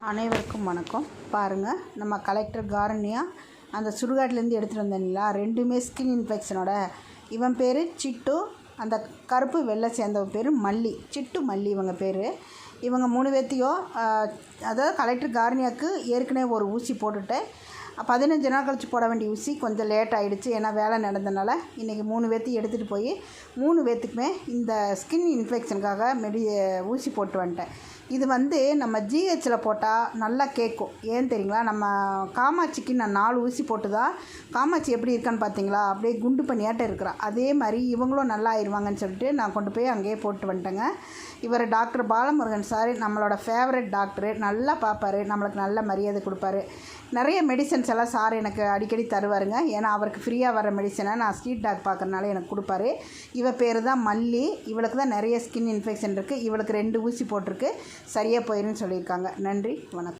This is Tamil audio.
அனைவருக்கும் வணக்கம். பாருங்கள் நம்ம கலெக்டர் காரண்யா அந்த சுடுகாட்டிலேருந்து எடுத்துகிட்டு வந்தேங்களா ரெண்டுமே ஸ்கின் இன்ஃபெக்ஷனோட இவன் பேர் சிட்டு அந்த கருப்பு வெள்ளை சேர்ந்தவன் பேர் மல்லி. சிட்டு மல்லி இவங்க பேர். இவங்க மூணு பேர்த்தையும் அதாவது கலெக்டர் காரணியாவுக்கு ஏற்கனவே ஒரு ஊசி போட்டுட்டு பதினஞ்சு நாள் கழிச்சு போட வேண்டிய ஊசி கொஞ்சம் லேட் ஆகிடுச்சு ஏன்னா வேலை நடந்தனால இன்றைக்கி மூணு பேர்த்தையும் எடுத்துகிட்டு போய் மூணு பேர்த்துக்குமே இந்த ஸ்கின் இன்ஃபெக்ஷனுக்காக மெடி ஊசி போட்டு வந்துட்டேன். இது வந்து நம்ம ஜிஹெச்சில் போட்டால் நல்லா கேட்கும் ஏன் தெரியுங்களா? நம்ம காமாட்சிக்கு நான் நாலு ஊசி போட்டு தான் காமாட்சி எப்படி இருக்கான்னு பார்த்தீங்களா அப்படியே குண்டு பண்ணியாட்ட இருக்கிறா. அதே மாதிரி இவங்களும் நல்லா ஆயிடுவாங்கன்னு சொல்லிட்டு நான் கொண்டு போய் அங்கேயே போட்டு வந்துட்டேங்க. இவர் டாக்டர் பாலமுருகன் சார் நம்மளோட ஃபேவரட் டாக்டரு. நல்லா பார்ப்பாரு நம்மளுக்கு நல்ல மரியாதை கொடுப்பாரு. நிறைய மெடிசன்ஸ் மெடிசன்ஸ் எல்லாம் சார் எனக்கு அடிக்கடி தருவாருங்க. ஏன்னா அவருக்கு ஃப்ரீயாக வர மெடிசனை நான் ஸ்ட்ரீட் டாக் பார்க்குறனால எனக்கு கொடுப்பாரு. இவ பேர் தான் மல்லி. இவளுக்கு தான் நிறைய ஸ்கின் இன்ஃபெக்ஷன் இருக்குது இவளுக்கு ரெண்டு ஊசி போட்டிருக்கு. சரியாக போயிருன்னு சொல்லியிருக்காங்க. நன்றி. வணக்கம்.